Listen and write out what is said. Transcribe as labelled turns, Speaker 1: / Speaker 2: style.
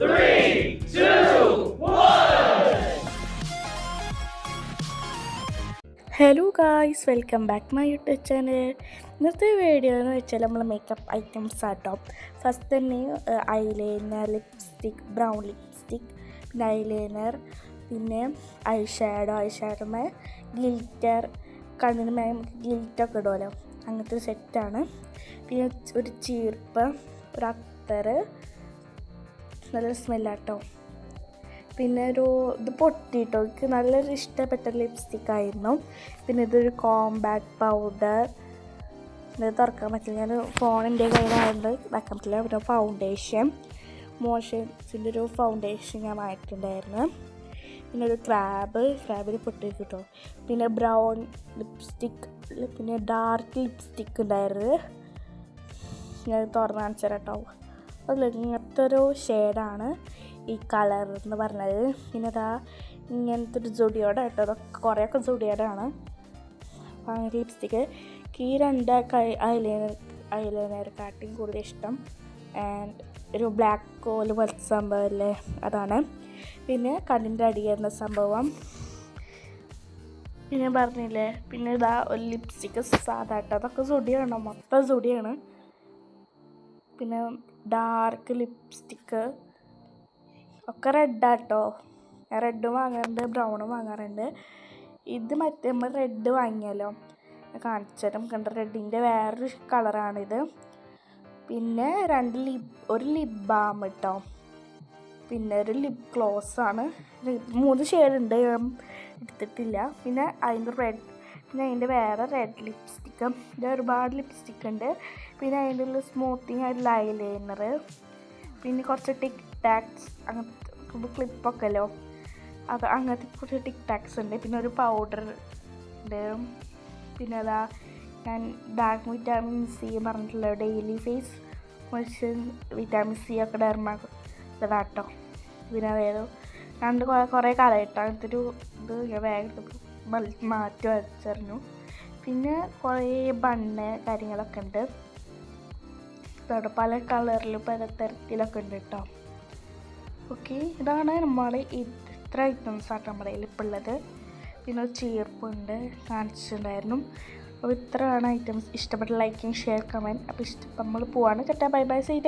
Speaker 1: three, two, one.
Speaker 2: Hello guys welcome back my YouTube channel ഇന്നത്തെ video എന്ന് വെച്ചാൽ നമ്മൾ മേക്കപ്പ് ഐറ്റംസ് ആട്ടോ. ഫസ്റ്റ് തന്നെ ഐലൈനർ ലിപ്സ്റ്റിക് ബ്രൗൺ ലിപ്സ്റ്റിക് പിന്നെ ഐലൈനർ പിന്നെ ഐ ഷാഡോ ഐ ഷാഡോമേ ഗ്ലിറ്റർ കണ്ണിന് മേ നമുക്ക് ഗ്ലിറ്റൊക്കെ ഇടുമല്ലോ അങ്ങനത്തെ ഒരു സെറ്റാണ് പിന്നെ ഒരു ചീർപ്പ് ഒരു അത്തറ് നല്ല സ്മെല്ലാട്ടോ. പിന്നെ ഒരു ഇത് പൊട്ടിട്ടോ. എനിക്ക് നല്ലൊരു ഇഷ്ടപ്പെട്ട ലിപ്സ്റ്റിക് ആയിരുന്നു. പിന്നെ ഇതൊരു കോമ്പാക്ട് പൗഡർ ഇത് തുറക്കാൻ പറ്റില്ല. ഞാൻ ഫോണിന്റെ കയ്യിലായതുകൊണ്ട് ഇതാക്കാൻ പറ്റില്ല. പിന്നെ ഫൗണ്ടേഷൻ മോഷൻസിന്റെ ഒരു ഫൗണ്ടേഷൻ ഞാൻ വാങ്ങിയിട്ടുണ്ടായിരുന്നു. പിന്നെ ഒരു ക്രാബ് ക്രാബിൽ പൊട്ടി കിട്ടും പിന്നെ ബ്രൗൺ ലിപ്സ്റ്റിക് പിന്നെ ഡാർക്ക് ലിപ്സ്റ്റിക് ഉണ്ടായിരുന്നു. ഞാൻ തുറന്ന് കാണിച്ചു തരാം കേട്ടോ അതിൽ ഇങ്ങനത്തെ ഒരു ഷെയ്ഡാണ് ഈ കളർ എന്ന് പറഞ്ഞത്. പിന്നെ ഇതാ ഇങ്ങനത്തെ ഒരു ജുഡിയോടെ കേട്ടോ അതൊക്കെ കുറേയൊക്കെ ജുഡിയോടെ ലിപ്സ്റ്റിക്ക് ഈ രണ്ട് ഐലൈനർ കാട്ടിയും കൂടുതൽ ഇഷ്ടം. ആൻഡ് ഒരു ബ്ലാക്ക് കോൽ പോലത്തെ സംഭവം അല്ലേ? അതാണ്. പിന്നെ കണ്ണിന്റെ അടി എന്ന സംഭവം. പിന്നെ പറഞ്ഞില്ലേ? പിന്നെ ഇതാ ഒരു ലിപ്സ്റ്റിക്ക് സാധാ കേട്ടോ അതൊക്കെ സുടിയാണ് മൊത്തം സുടിയാണ് പിന്നെ ഡാർക്ക് ലിപ്സ്റ്റിക്ക് ഒക്കെ റെഡാട്ടോ റെഡ് വാങ്ങാറുണ്ട് ബ്രൗണും വാങ്ങാറുണ്ട്. ഇത് മറ്റേ നമ്മൾ റെഡ് വാങ്ങിയല്ലോ കാണിച്ചുതരാം. കണ്ട? റെഡിന്റെ വേറൊരു കളറാണിത് പിന്നെ രണ്ട് ലിപ് ഒരു ലിപ് ബാം കേട്ടോ പിന്നെ ഒരു ലിപ് ഗ്ലോസ് ആണ്. മൂന്ന് ഷെയ്ഡ് ഉണ്ട് എടുത്തിട്ടില്ല. പിന്നെ അതിന്റെ റെഡ് പിന്നെ അതിന്റെ വേറെ റെഡ് ലിപ്സ്റ്റിക്കും ഇത് ഒരുപാട് ലിപ്സ്റ്റിക് ഉണ്ട്. പിന്നെ അതിന്റെ ഉള്ളിൽ സ്മൂത്തിങ് ആയിട്ടുള്ള ഐലൈനർ പിന്നെ കുറച്ച് ടിക് ടാക്സ് അങ്ങനത്തെ ക്ലിപ്പൊക്കെ അല്ലോ. അത് അങ്ങനത്തെ കുറച്ച് ടിക് ടാക്സ് ഉണ്ട്. പിന്നെ ഒരു പൗഡർ ഉണ്ട്. പിന്നെ അതാ ഞാൻ ഡാർക്ക് വിറ്റാമിൻ സി പറഞ്ഞിട്ടുള്ള daily face moisture vitamin C ഒക്കെ ഡർമാ ഇതാട്ടോ പിന്നെ അതായത് രണ്ട് കുറേ കുറേ കാലമായിട്ടോ അങ്ങനത്തെ ഒരു ഇത് ഞാൻ വേഗം മാറ്റി വരച്ചറിഞ്ഞു. പിന്നെ കുറേ ബണ്ണ് കാര്യങ്ങളൊക്കെ ഉണ്ട്. പല കളറിലും പല തരത്തിലൊക്കെ ഉണ്ട് കേട്ടോ ഓക്കെ ഇതാണ് നമ്മുടെ ഇത്ര ഐറ്റംസ് ആട്ടോ നമ്മുടെ കയ്യിൽ ഇപ്പോൾ ഉള്ളത് പിന്നെ ഒരു ചീർപ്പുണ്ട് കാണിച്ചിട്ടുണ്ടായിരുന്നു. അപ്പോൾ ഇത്രയാണ് ഐറ്റംസ് ഇഷ്ടപ്പെട്ട ലൈക്കിങ് ഷെയർ കമന്റ് അപ്പോൾ ഇഷ്ടം നമ്മൾ പോവാണ്. കേട്ടോ ബൈ ബൈ സൈ